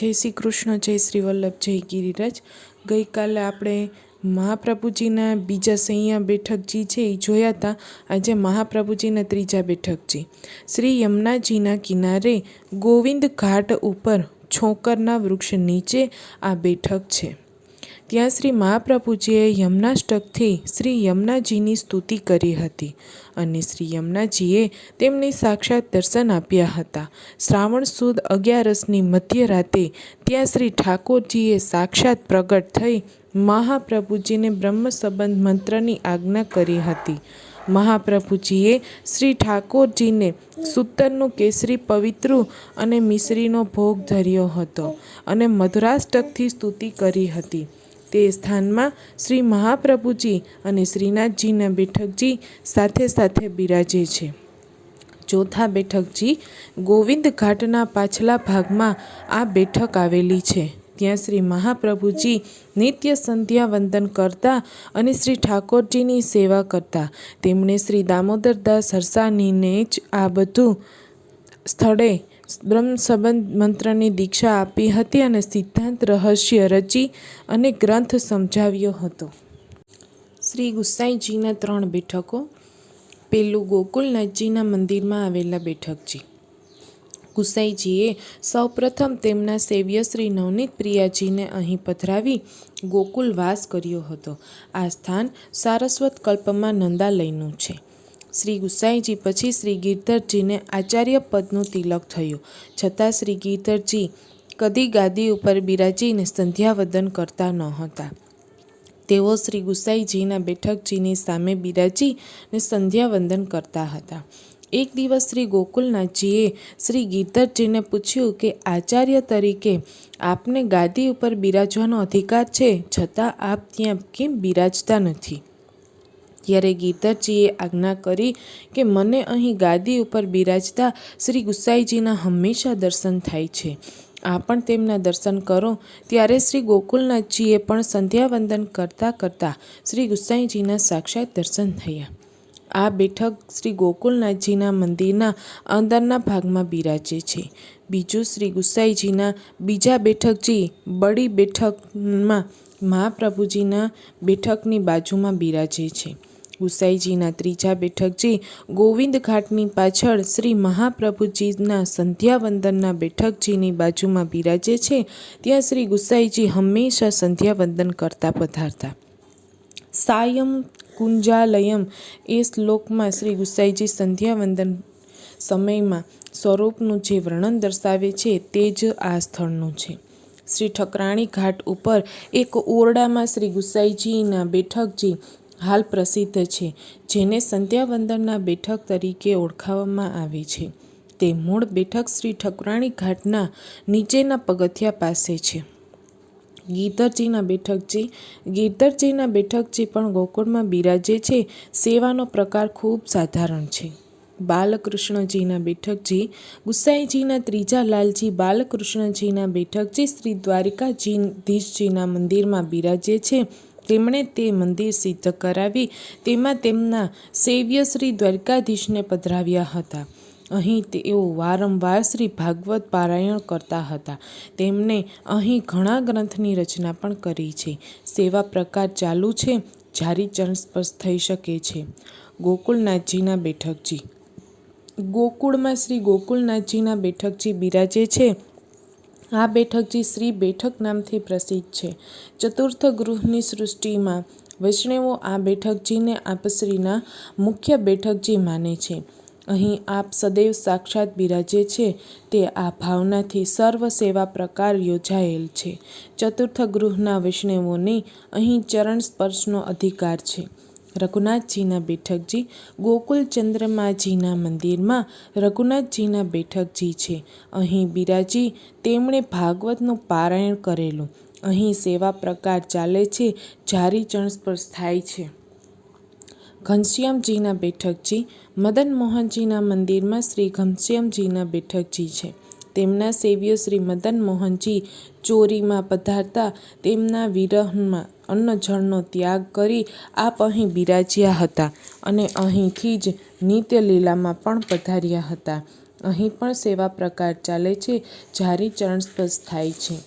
જય શ્રી કૃષ્ણ, જય શ્રી વલ્લભ, જય ગિરિરાજ. ગઈકાલે આપણે મહાપ્રભુજીના બીજા સૈયા બેઠકજી છે એ જોયા હતા આજે મહાપ્રભુજીના ત્રીજા બેઠકજી. શ્રી યમુનાજીના કિનારે ગોવિંદ ઘાટ ઉપર છોકરના વૃક્ષ નીચે આ બેઠક છે. ત્યાં શ્રી મહાપ્રભુજીએ યમનાષ્ટકથી શ્રી યમુનાજીની સ્તુતિ કરી હતી અને શ્રી યમુનાજીએ તેમને સાક્ષાત દર્શન આપ્યા હતા. શ્રાવણ સુદ અગિયારસની મધ્યરાતે ત્યાં શ્રી ઠાકોરજીએ સાક્ષાત પ્રગટ થઈ મહાપ્રભુજીને બ્રહ્મ સંબંધ મંત્રની આજ્ઞા કરી હતી. મહાપ્રભુજીએ શ્રી ઠાકોરજીને સૂતરનું કેસરી પવિત્રું અને મિશ્રીનો ભોગ ધર્યો હતો અને મધુરાષ્ટકથી સ્તુતિ કરી હતી. તે સ્થાનમાં શ્રી મહાપ્રભુજી અને શ્રીનાથજીના બેઠકજી સાથે સાથે બિરાજે છે. ચોથા બેઠકજી ગોવિંદ ઘાટના પાછલા ભાગમાં આ બેઠક આવેલી છે. ત્યાં શ્રી મહાપ્રભુજી નિત્ય સંધ્યા વંદન કરતા અને શ્રી ઠાકોરજીની સેવા કરતા. તેમણે શ્રી દામોદરદાસ હરસાનીને જ આ બધું સ્થળે બ્રહ્મ સંબંધ મંત્રની દીક્ષા આપી હતી અને સિદ્ધાંત રહસ્ય રચી અને ગ્રંથ સમજાવ્યો હતો. શ્રી ગુસાઈજીના ત્રણ બેઠકો, પેલું ગોકુલનાથજીના મંદિરમાં આવેલા બેઠકજી ગુસાઈજીએ સૌપ્રથમ તેમના સેવ્ય શ્રી નવનીત પ્રિયાજીને અહીં પધરાવી ગોકુલ વાસ કર્યો હતો. આ સ્થાન સારસ્વત કલ્પમાં નંદાલયનું છે. શ્રી ગુસાઈજી પછી શ્રી ગીરધરજીને આચાર્ય પદનું તિલક થયું. છતાં શ્રી ગીરધરજી કદી ગાદી ઉપર બિરાજીને સંધ્યાવદન કરતા ન હતા. તેઓ શ્રી ગુસાઈજીના બેઠકજીની સામે બિરાજીને સંધ્યાવંદન કરતા હતા. એક દિવસ શ્રી ગોકુલનાથજીએ શ્રી ગીરધરજીને પૂછ્યું કે, આચાર્ય તરીકે આપને ગાદી ઉપર બિરાજવાનો અધિકાર છે? છતાં આપ ત્યાં કેમ બિરાજતા નથી? ત્યારે ગીતાજીએ આજ્ઞા કરી કે મને અહીં ગાદી ઉપર બિરાજતા શ્રી ગુસાઈજીના હંમેશા દર્શન થાય છે. આ પણ તેમના દર્શન કરો. ત્યારે શ્રી ગોકુલનાથજીએ પણ સંધ્યાવંદન કરતાં કરતાં શ્રી ગુસાઈજીના સાક્ષાત દર્શન થયા. આ બેઠક શ્રી ગોકુલનાથજીના મંદિરના અંદરના ભાગમાં બિરાજે છે. બીજું શ્રી ગુસાઈજીના બીજા બેઠકજી બડી બેઠકમાં મહાપ્રભુજીના બેઠકની બાજુમાં બિરાજે છે. ગુસાઈજીના ત્રીજા બેઠકજી ગોવિંદ ઘાટની પાછળ શ્રી મહાપ્રભુજીના સંધ્યાવંદનના બેઠકજીની બાજુમાં બિરાજે છે. ત્યાં શ્રી ગુસાઈજી હંમેશા સંધ્યાવંદન કરતા પધારતા. સાયમ કુંજાલયમ એ શ્લોકમાં શ્રી ગુસાઈજી સંધ્યાવંદન સમયમાં સ્વરૂપનું જે વર્ણન દર્શાવે છે તે જ આ સ્થળનું છે. શ્રી ઠકરાણી ઘાટ ઉપર એક ઓરડામાં શ્રી ગુસાઈજીના બેઠકજી હાલ પ્રસિદ્ધ છે, જેને સંધ્યાવંદનના બેઠક તરીકે ઓળખાવવામાં આવે છે. તે મૂળ બેઠક શ્રી ઠકરાણી ઘાટના નીચેના પગથિયા પાસે છે. ગીધરજીના બેઠકજી ગીધરજીના બેઠકજી પણ ગોકુળમાં બિરાજે છે. સેવાનો પ્રકાર ખૂબ સાધારણ છે. બાલકૃષ્ણજીના બેઠકજી, ગુસાઈજીના ત્રીજા લાલજી, બાલકૃષ્ણજીના બેઠકજી, શ્રી દ્વારિકાજીધીશજીના મંદિરમાં બિરાજે છે. તેમણે તે મંદિર સિદ્ધ કરાવી. તેમાં તેમના સેવ્ય શ્રી દ્વારકાધીશને પધરાવ્યા હતા. અહીં તેઓ વારંવાર શ્રી ભાગવત પારાયણ કરતા હતા. તેમણે અહીં ઘણા ગ્રંથની રચના પણ કરી છે. સેવા પ્રકાર ચાલુ છે. જારી ચરણ સ્પર્શ થઈ શકે છે. ગોકુળનાથજીના બેઠકજી. ગોકુળમાં શ્રી ગોકુળનાથજીના બેઠકજી બિરાજે છે. આ બેઠકજી શ્રી બેઠક નામથી પ્રસિદ્ધ છે. ચતુર્થ ગૃહની સૃષ્ટિમાં વૈષ્ણવો આ બેઠકજીને આપશ્રીના મુખ્ય બેઠકજી માને છે. અહીં આપ સદૈવ સાક્ષાત બિરાજે છે તે આ ભાવનાથી સર્વ સેવા પ્રકાર યોજાયેલ છે. ચતુર્થ ગૃહના વૈષ્ણવોને અહીં ચરણ સ્પર્શનો અધિકાર છે. રઘુનાથજીના બેઠકજી ગોકુલચંદ્રમાજીના મંદિરમાં રઘુનાથજીના બેઠકજી છે. અહીં બિરાજી તેમણે ભાગવતનું પારાયણ કરેલું. અહીં સેવા પ્રકાર ચાલે છે, જારી ચણસ્પર્શ થાય છે. ઘનશ્યામજીના બેઠકજી મદન મોહનજીના મંદિરમાં શ્રી ઘનશ્યામજીના બેઠકજી છે. તેમના સેવ્ય શ્રી મદન મોહનજી ચોરીમાં પધારતા તેમના વિરહમાં અન્નજળનો ત્યાગ કરી આપ અહીં બિરાજ્યા હતા અને અહીંથી જ નિત્ય લીલામાં પણ પધાર્યા હતા. અહીં પણ સેવા પ્રકાર ચાલે છે, જારી ચરણ સ્પર્શ થાય છે.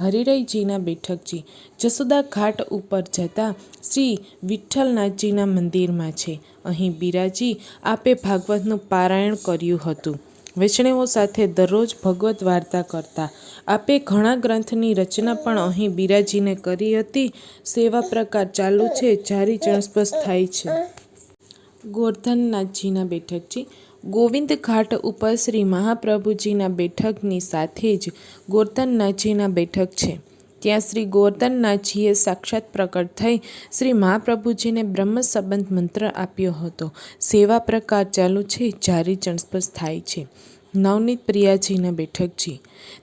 હરિરાયજીના બેઠકજી, જસોદા ઘાટ ઉપર જતા શ્રી વિઠ્ઠલનાથજીના મંદિરમાં છે. અહીં બિરાજી આપે ભાગવતનું પારાયણ કર્યું હતું. વૈષ્ણવો સાથે દરરોજ ભગવત વાર્તા કરતા. આપે ઘણા ગ્રંથની રચના પણ અહીં બિરાજીને કરી હતી. સેવા પ્રકાર ચાલુ છે, જારી ચણસ્પસ થાય છે. ગોરધનનાથજીના બેઠકજી. ગોવિંદ ઘાટ ઉપર શ્રી મહાપ્રભુજીના બેઠકની સાથે જ ગોરધનનાથજીના બેઠક છે. ત્યાં શ્રી ગોવર્ધનનાથજીએ સાક્ષાત પ્રકટ થઈ શ્રી મહાપ્રભુજીને બ્રહ્મ સંબંધ મંત્ર આપ્યો હતો. સેવા પ્રકાર ચાલુ છે, જારી ચણસ્પર્શ થાય છે. નવનીત પ્રિયાજીના બેઠકજી.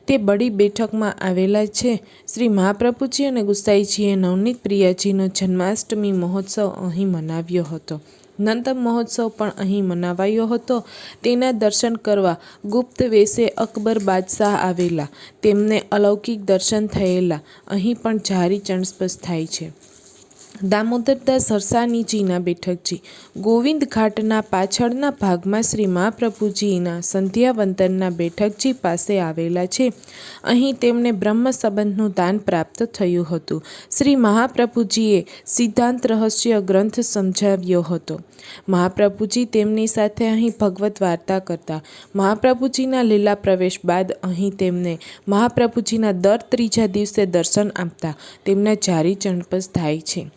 તે બડી બેઠકમાં આવેલા છે. શ્રી મહાપ્રભુજી અને ગુસાઈજીએ નવનીત પ્રિયાજીનો જન્માષ્ટમી મહોત્સવ અહીં મનાવ્યો હતો. નંદ મહોત્સવ પણ અહીં મનાવાયો હતો. તેના દર્શન કરવા ગુપ્ત વેશે અકબર બાદશાહ આવેલા. તેમને અલૌકિક દર્શન થયેલા. અહીં પણ જારી ચણસ્પસ થાય છે. દામોદરદાસ હરસાનીજીના બેઠકજી. ગોવિંદ ઘાટના પાછળના ભાગમાં શ્રી મહાપ્રભુજીના સંધ્યાવંતનના બેઠકજી પાસે આવેલા છે. અહીં તેમને બ્રહ્મ સંબંધનું દાન પ્રાપ્ત થયું હતું. શ્રી મહાપ્રભુજીએ સિદ્ધાંત રહસ્ય ગ્રંથ સમજાવ્યો હતો. મહાપ્રભુજી તેમની સાથે અહીં ભગવત વાર્તા કરતા. મહાપ્રભુજીના લીલા પ્રવેશ બાદ અહીં તેમને મહાપ્રભુજીના દર ત્રીજા દિવસે દર્શન આપતા. તેમના જારી ચણપસ થાય છે.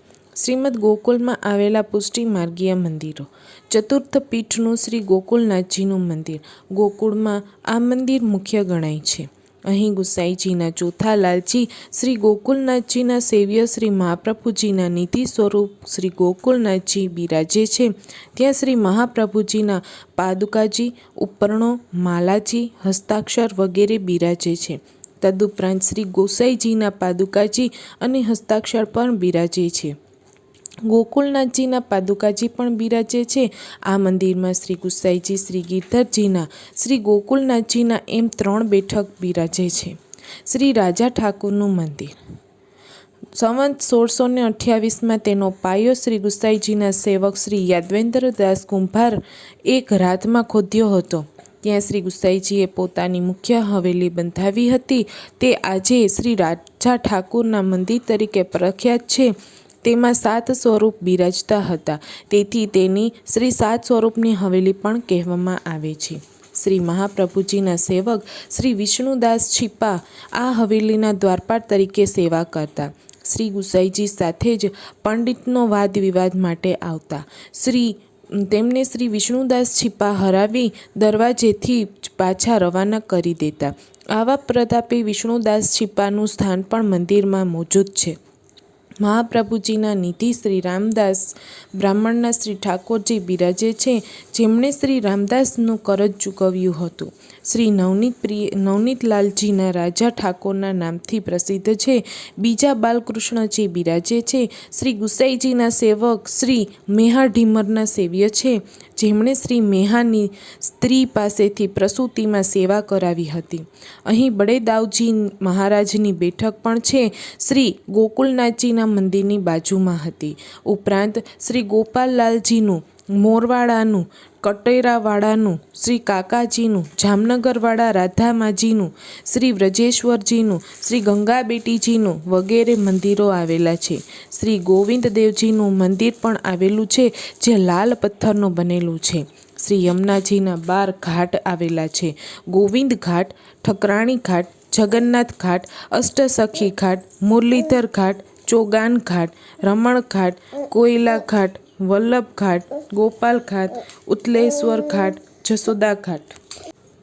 શ્રીમદ ગોકુલમાં આવેલા પુષ્ટિ માર્ગીય મંદિરો. ચતુર્થ પીઠનું શ્રી ગોકુલનાથજીનું મંદિર. ગોકુળમાં આ મંદિર મુખ્ય ગણાય છે. અહીં ગુસાઈજીના ચોથા લાલજી શ્રી ગોકુલનાથજીના સેવ્ય શ્રી મહાપ્રભુજીના નિધિ સ્વરૂપ શ્રી ગોકુલનાથજી બિરાજે છે. ત્યાં શ્રી મહાપ્રભુજીના પાદુકાજી, ઉપરણો, માલાજી, હસ્તાક્ષર વગેરે બિરાજે છે. તદુપરાંત શ્રી ગોસાઈજીના પાદુકાજી અને હસ્તાક્ષર પણ બિરાજે છે. ગોકુલનાથજીના પાદુકાજી પણ બિરાજે છે. આ મંદિરમાં શ્રી ગુસાઈજી, શ્રી ગિરધરજીના, શ્રી ગોકુલનાથજીના એમ ત્રણ બેઠક બિરાજે છે. શ્રી રાજા ઠાકુરનું મંદિર. સંવંત સોળસો ને અઠ્યાવીસમાં તેનો પાયો શ્રી ગુસાઈજીના સેવક શ્રી યાદવેન્દ્ર દાસ કુંભાર એક રાતમાં ખોદ્યો હતો. ત્યાં શ્રી ગુસાઈજીએ પોતાની મુખ્ય હવેલી બંધાવી હતી. તે આજે શ્રી રાજા ઠાકુરના મંદિર તરીકે પ્રખ્યાત છે. તેમાં સાત સ્વરૂપ બિરાજતા હતા. તેથી તેની શ્રી સાત સ્વરૂપની હવેલી પણ કહેવામાં આવે છે. શ્રી મહાપ્રભુજીના સેવક શ્રી વિષ્ણુદાસ છીપા આ હવેલીના દ્વારપાળ તરીકે સેવા કરતા. શ્રી ગુસાઈજી સાથે જ પંડિતનો વાદ વિવાદ માટે આવતા. શ્રી તેમને શ્રી વિષ્ણુદાસ છીપા હરાવી દરવાજેથી પાછા રવાના કરી દેતા. આવા પ્રતાપી વિષ્ણુદાસ છીપાનું સ્થાન પણ મંદિરમાં મોજૂદ છે. મહાપ્રભુજીના નિધિ શ્રી રામદાસ બ્રાહ્મણના શ્રી ઠાકોરજી બિરાજે છે, જેમણે શ્રી રામદાસનું કરજ ચૂકવ્યું હતું. શ્રી નવનીત પ્રિય નવનીતલાલજીના રાજા ઠાકોરના નામથી પ્રસિદ્ધ છે. બીજા બાલકૃષ્ણજી બિરાજે છે, શ્રી ગુસાઈજીના સેવક શ્રી મેહા ઢીમરના સેવ્ય છે. જેમણે શ્રી મેહાની સ્ત્રી પાસેથી પ્રસૂતિમાં સેવા કરાવી હતી. અહીં બળેદાવજી મહારાજની બેઠક પણ છે. શ્રી ગોકુલનાથજીના મંદિરની બાજુમાં હતી. ઉપરાંત શ્રી ગોપાલલાલજીનું મોરવાડાનું કટેરાવાળાનું શ્રી કાકાજીનું, જામનગરવાળા રાધામાજીનું, શ્રી વ્રજેશ્વરજીનું, શ્રી ગંગાબેટીજીનું વગેરે મંદિરો આવેલા છે. શ્રી ગોવિંદદેવજીનું મંદિર પણ આવેલું છે, જે લાલ પથ્થરનું બનેલું છે. શ્રી યમુનાજીના બાર ઘાટ આવેલા છે. ગોવિંદ ઘાટ, ઠકરાણી ઘાટ, જગન્નાથ ઘાટ, અષ્ટસખી ઘાટ, મુરલીધર ઘાટ, ચોગાન ઘાટ, રમણ ઘાટ, કોયલા ઘાટ વલ્લભ ઘાટ, ગોપાલ ઘાટ, ઉત્લેશ્વર ઘાટ જસોદા ઘાટ.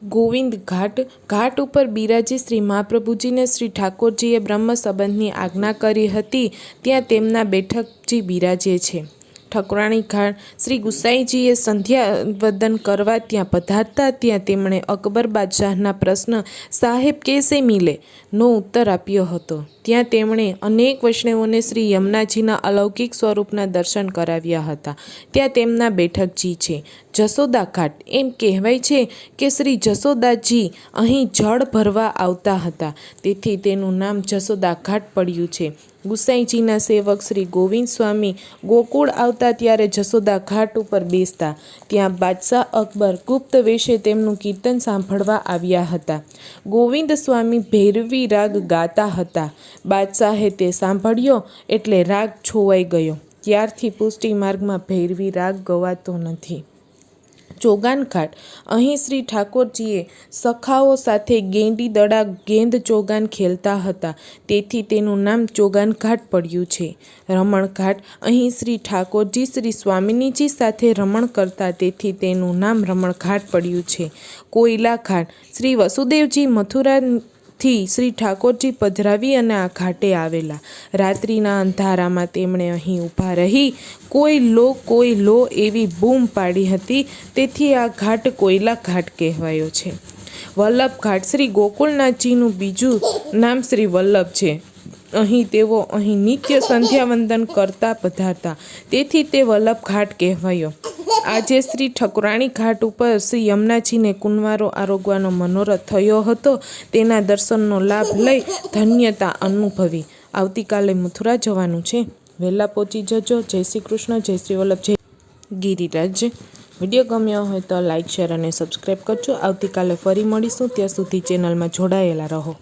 ગોવિંદ ઘાટ ઘાટ ઉપર બિરાજી શ્રી મહાપ્રભુજીને શ્રી ઠાકોરજીએ બ્રહ્મ સંબંધની આજ્ઞા કરી હતી. ત્યાં તેમના બેઠકજી બિરાજે છે. ઠકરાણી ઘાટ શ્રી ગુસાઈજીએ સંધ્યા વદન કરવા ત્યાં પધારતા ત્યાં તેમણે અકબર બાદશાહના પ્રશ્ન સાહેબ કેસે મિલે? નો ઉત્તર આપ્યો હતો. ત્યાં તેમણે અનેક વૈષ્ણવોને શ્રી યમુનાજીના અલૌકિક સ્વરૂપના દર્શન કરાવ્યા હતા. ત્યાં તેમના બેઠકજી છે. જસોદા ઘાટ. એમ કહેવાય છે કે શ્રી જસોદાજી અહીં જળ ભરવા આવતા હતા. તેથી તેનું નામ જસોદા ઘાટ પડ્યું છે. ગુસાઈજીના સેવક શ્રી ગોવિંદ સ્વામી ગોકુળ આવતા ત્યારે જસોદા ઘાટ ઉપર બેસતા. ત્યાં બાદશાહ અકબર ગુપ્ત વેશે તેમનું કીર્તન સાંભળવા આવ્યા હતા. ગોવિંદ સ્વામી ભૈરવી રાગ ગાતા હતા. બાદશાહે તે સાંભળ્યો એટલે રાગ છોવાઈ ગયો. ત્યારથી પુષ્ટિ માર્ગમાં ભૈરવી રાગ ગવાતો નથી. ચોગાન ઘાટ અહીં શ્રી ઠાકોરજીએ સખાઓ સાથે ગેંડી દડા ગેંદ ચોગાન ખેલતા હતા. તેથી તેનું નામ ચોગાન ઘાટ પડ્યું છે. રમણઘાટ. અહીં શ્રી ઠાકોરજી શ્રી સ્વામિનીજી સાથે રમણ કરતા તેથી તેનું નામ રમણઘાટ પડ્યું છે. કોયલા ઘાટ શ્રી વસુદેવજી મથુરા થી શ્રી ઠાકોરજી પધરાવી અને આ ઘાટે આવેલા. રાત્રિના અંધારામાં તેમણે અહીં ઊભા રહી કોઈ લો કોઈ લો એવી બૂમ પાડી હતી. તેથી આ ઘાટ કોયલા ઘાટ કહેવાયો છે. વલ્લભ ઘાટ શ્રી ગોકુળનાથજીનું બીજું નામ શ્રી વલ્લભ છે. અહીં તેઓ અહીં નિત્ય સંધ્યાવંદન કરતા પધારતા. તેથી તે વલ્લભ ઘાટ કહેવાયો. આજે શ્રી ઠકરાણી ઘાટ ઉપર શ્રી યમુનાજીને કુંવારો આરોગવાનો મનોરથ થયો હતો. તેના દર્શનનો લાભ લઈ ધન્યતા અનુભવી. આવતીકાલે મથુરા જવાનું છે. વહેલા પહોંચી જજો. જય શ્રી કૃષ્ણ. જય શ્રી વલ્લભ. જય ગિરિરાજ. વીડિયો ગમ્યો હોય તો લાઇક શેર અને સબસ્ક્રાઈબ કરજો. આવતીકાલે ફરી મળીશું. ત્યાં સુધી ચેનલમાં જોડાયેલા રહો.